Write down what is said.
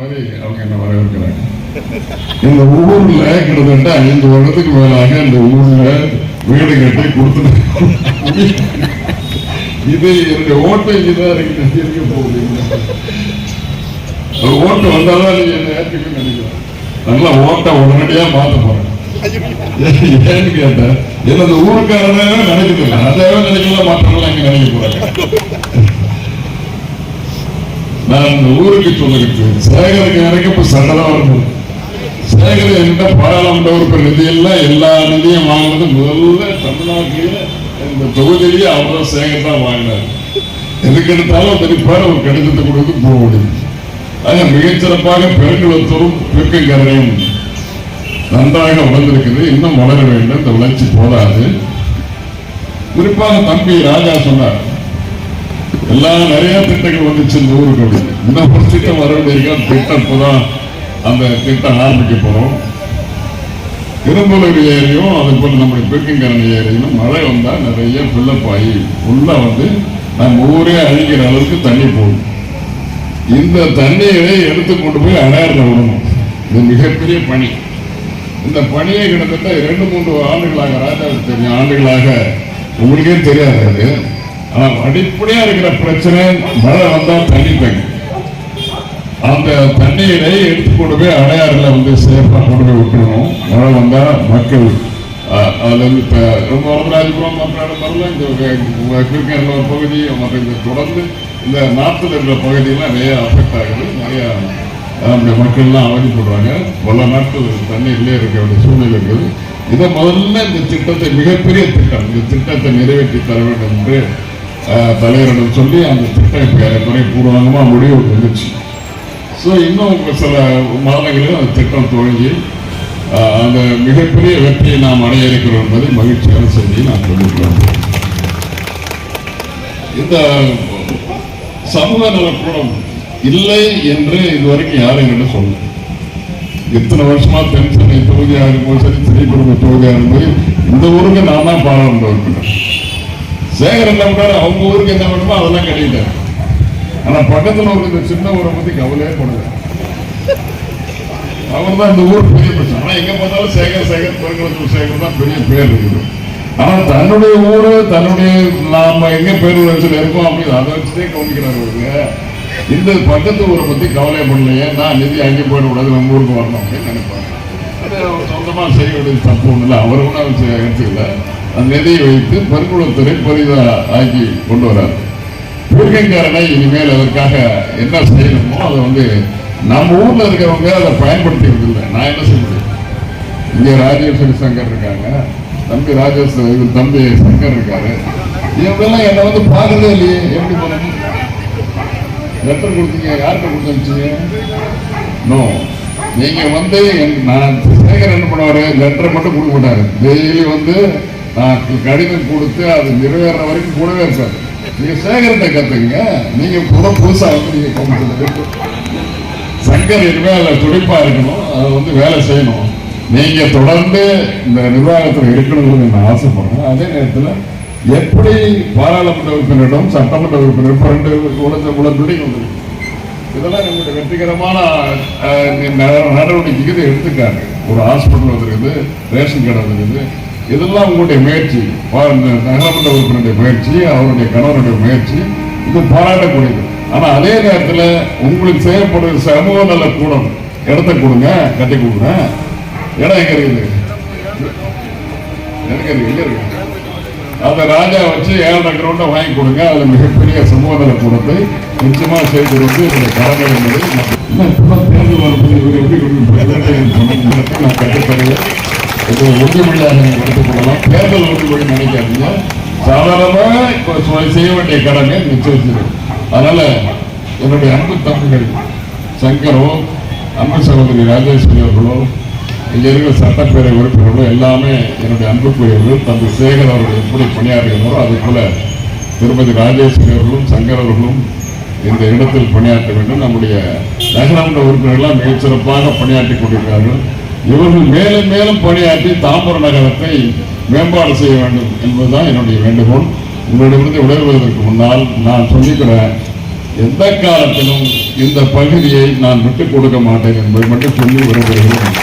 மாதிரி அவங்க என்ன வரவேற்கிறாங்க இந்த ஊர்ல கிட்டத்தட்ட ஐந்து வருடத்துக்கு மேலாக இந்த ஊர்ல வீடு கட்டி கொடுத்துட்டு இது என்னுடைய ஓட்டை இங்கதான் இருக்கு இருக்க போகுது. ஒரு ஓட்டு வந்தாதான் நீங்க என்ன ஏற்றுக்குன்னு நினைக்கிறேன். நல்லா ஓட்டை உடனடியா மாத்த போறேன். ஏன்னு கேட்டேன் என்ன இந்த ஊருக்காரனே நினைக்கிறது இல்லை அதையே நினைக்கல மற்றவங்க இங்க நினைக்க போறாங்க. நான் இந்த ஊருக்கு சொல்லுகிறது சேகருக்கு எனக்கு இப்போ சண்டை இருக்கும் சேகர் என்ற பாராளுமன்ற உறுப்பினர் நிதியெல்லாம் எல்லா நிதியும் வாங்கினது முதல்ல தமிழ்நாட்டிலேயே இந்த தொகுதியிலேயே அவர் தான் சேகர் தான் வாங்கினார். எதுக்கு எடுத்தாலும் தெரிப்பார் ஒரு கடிதத்தை கொடுத்து போக முடியும் ஆக மிகச்சிறப்பாக பெருங்குளத்தூரும் பிற்கங்கரையும் நன்றாக வளர்ந்திருக்குது. இன்னும் வளர வேண்டும். இந்த வளர்ச்சி போதாது. குறிப்பாக தம்பி ராஜா சொன்னார் எல்லாம் நிறைய திட்டங்கள் வந்துச்சு இந்த ஊருக்கு. இன்னும் ஒரு திட்டம் வர வேண்டிய திட்டம் இப்போதான் அந்த திட்டம் ஆரம்பிக்க போகிறோம் இரும்பலூர் ஏரியும் அதே நம்முடைய பெருக்கங்கரணி ஏரியும் மழை வந்தால் நிறைய ஃபில்லப் ஆகி ஃபுல்லாக வந்து நம்ம ஊரே அழிக்கிற அளவுக்கு தண்ணி போகும். இந்த தண்ணியை எடுத்து கொண்டு போய் அடையாறில் விடணும். இது மிகப்பெரிய பணி. இந்த பணியை கிட்டத்தட்ட இரண்டு மூன்று ஆண்டுகளாக ராஜாவுக்கு தெரியும் ஆண்டுகளாக. உங்களுக்கே தெரியாது அது. அடிப்படையா இருக்கிற பிரச்சனை மழை வந்தா தண்ணி தங்கும். அந்த தண்ணீரை எடுத்து கொண்டு போய் அடையாறுல வந்து சேஃபா கொண்டு போய் விட்டுறணும். மழை வந்தா மக்கள் அஹ், அதுல இருந்து இப்ப ரொம்ப வரதராஜபுரம் மற்ற இடமெல்லாம் இந்த கிருக்கர் பகுதி மற்ற இந்த தொடர்ந்து இந்த நாட்டில் இருக்கிற பகுதியெல்லாம் நிறைய அஃபெக்ட் ஆகுது. நிறைய நம்முடைய மக்கள்லாம் அவதிப்படுறாங்க. பல நாட்கள் தண்ணீர்லேயே இருக்க வேண்டிய சூழ்நிலை இருக்குது. இதை முதல்ல இந்த திட்டத்தை மிகப்பெரிய திட்டம் இந்த திட்டத்தை நிறைவேற்றி தர வேண்டும் என்று தலைவரிடம் சொல்லி அந்த திட்டம் இப்போ ஏறக்குறைய பூர்வாங்கமாக முடிவுக்கு வந்துச்சு. ஸோ இன்னும் சில மாதங்களில் அந்த திட்டம் துவங்கி அஹ், அந்த மிகப்பெரிய வெற்றியை நாம் அடைய இருக்கிறோம் என்பதை மகிழ்ச்சியான செய்தியை நான் சொல்லிக்கிறோம் இந்த சமூக நலக்கூடம் இல்லை என்று இதுவரைக்கும் யாரும் என்கிட்ட சொல்லல. எத்தனை வருஷமா தென் சென்னை தொகுதியாக இருக்கும் சரி திரைக்குடும்ப தொகுதியாக இருக்கும்போது இந்த ஊருக்கு நான் தான் பாராளுமன்ற உறுப்பினர். சேகர் என்ன அவங்க ஊருக்கு என்ன வேணுமோ அதெல்லாம் கிடையாது ஆனா பக்கத்துல ஒரு இந்த சின்ன ஊரை பத்தி கவலையே படல. அவர் தான் இந்த ஊர் பெரிய பிரச்சனை. ஆனா எங்க பார்த்தாலும் சேகர் சேகர் பெருங்குளத்தூர் சேகர் தான் பெரிய பேர் இருக்குது. ஆனா தன்னுடைய ஊரு தன்னுடைய நாம எங்க பேர் வச்சுட்டு இருக்கோம் அப்படின்னு அதை வச்சுட்டே கவனிக்கிறார் அவருங்க இந்த பக்கத்து ஊரை பத்தி கவலை பண்ணலையே நான் நிதி அங்கே போயிடக்கூடாது நம்ம ஊருக்கு வரணும் அப்படின்னு நினைப்பாங்க அது அவர் சொந்தமா செய்ய வேண்டியது தப்பு ஒன்றும் இல்லை அவர் ஒன்றும் எடுத்துக்கல அந்த வைத்து பெருங்குளத்துறை பெரிதா ஆக்கி கொண்டு வரார். பூர்க்கங்காரனை இனிமேல் அதற்காக என்ன செய்யணுமோ அதை வந்து நம்ம ஊரில் இருக்கிறவங்க அதை பயன்படுத்திக்கிறது இல்லை நான் என்ன செய்ய முடியும்? இங்கே ராஜேஸ்வரி சங்கர் இருக்காங்க. தம்பி ராஜேஸ்வரி தம்பி சங்கர் இருக்காரு. இவங்கெல்லாம் என்னை வந்து பார்க்கறதே இல்லையே. எப்படி பண்ணணும் லெட்டர் கொடுத்தீங்க. யார்கிட்ட கொடுத்தீங்க நோ நீங்கள் வந்து என்- நான் சேகர் என்ன பண்ணுவார்? லெட்டரை மட்டும் கொடுக்க மாட்டாரு. டெய்லி வந்து கடிதம் கொடுத்து அது நிறைவேற வரைக்கும் கூடவே இருப்பார் நீங்க சேகரத்தை கத்துங்க நீங்க கூட புதுசா வந்து நீங்க சங்கர் இனிமே அதில் துடிப்பா இருக்கணும். அதை வந்து வேலை செய்யணும். நீங்க தொடர்ந்து இந்த நிர்வாகத்தில் இருக்கணும்னு நான் ஆசைப்படுறேன். அதே நேரத்தில் எப்படி பாராளுமன்ற உறுப்பினரிடம் சட்டமன்ற உறுப்பினர் ரெண்டு உலக உடன்படி வந்திருக்கு இதெல்லாம் நம்மளுடைய வெற்றிகரமான அஹ், ந- நடவடிக்கைக்கு எடுத்துக்காங்க. ஒரு ஹாஸ்பிட்டல் வந்துருக்குது ரேஷன் கடை வந்திருக்குது. இதெல்லாம் உங்களுடைய முயற்சி நகரமன்ற உறுப்பினருடைய முயற்சி அவருடைய கணவருடைய முயற்சி இது பாராட்டக்கூடியது ஆனா அதே நேரத்தில் உங்களுக்கு செய்யப்படுற சமூக நல கூடம் இடத்த கொடுங்க கட்டி கொடுங்க இடம் எங்க இருக்குது எங்க எங்க இருக்கு அந்த ராஜா வச்சு ஏழரை கிரௌண்டை வாங்கி கொடுங்க அதுல மிகப்பெரிய சமூக நல கூடத்தை நிச்சயமா செய்து வந்து என்னுடைய கடமை என்பதை தேர்தல் இது உறுதிமொழியாக நீங்கள் எடுத்துக்கொள்ளலாம் தேர்தல் உறுதிமொழி நினைக்காதீங்க. சாதாரணமாக இப்போ செய்ய வேண்டிய கடமை நிச்சயிச்சிருக்கு அதனால் என்னுடைய அன்பு தம்பிகள் சங்கரோ அன்பு சகோதரி ராஜேஸ்வரி அவர்களோ இங்கே இருக்கிற சட்டப்பேரவை உறுப்பினர்களோ எல்லாமே என்னுடைய அன்புக்குரியவர்கள் தம்பி சேகர் அவர்கள் எப்படி பணியாற்றுகிறாரோ அதே போல் திருமதி ராஜேஸ்வரி அவர்களும் சங்கர் அவர்களும் இந்த இடத்தில் பணியாற்ற வேண்டும். நம்முடைய நகரமன்ற உறுப்பினர்கள்லாம் மிகச்சிறப்பாக பணியாற்றி கொண்டிருக்கிறார்கள். இவர்கள் மேலும் மேலும் பணியாற்றி தாம்பரம் நகரத்தை மேம்பாடு செய்ய வேண்டும் என்பதுதான் என்னுடைய வேண்டுகோள். உங்களிடமிருந்து விடைபெறுவதற்கு முன்னால் நான் சொல்லிக்கிறேன் எந்த காலத்திலும் இந்த பகுதியை நான் விட்டுக் கொடுக்க மாட்டேன் என்பதை மட்டும் சொல்லி விரும்புகிறேன்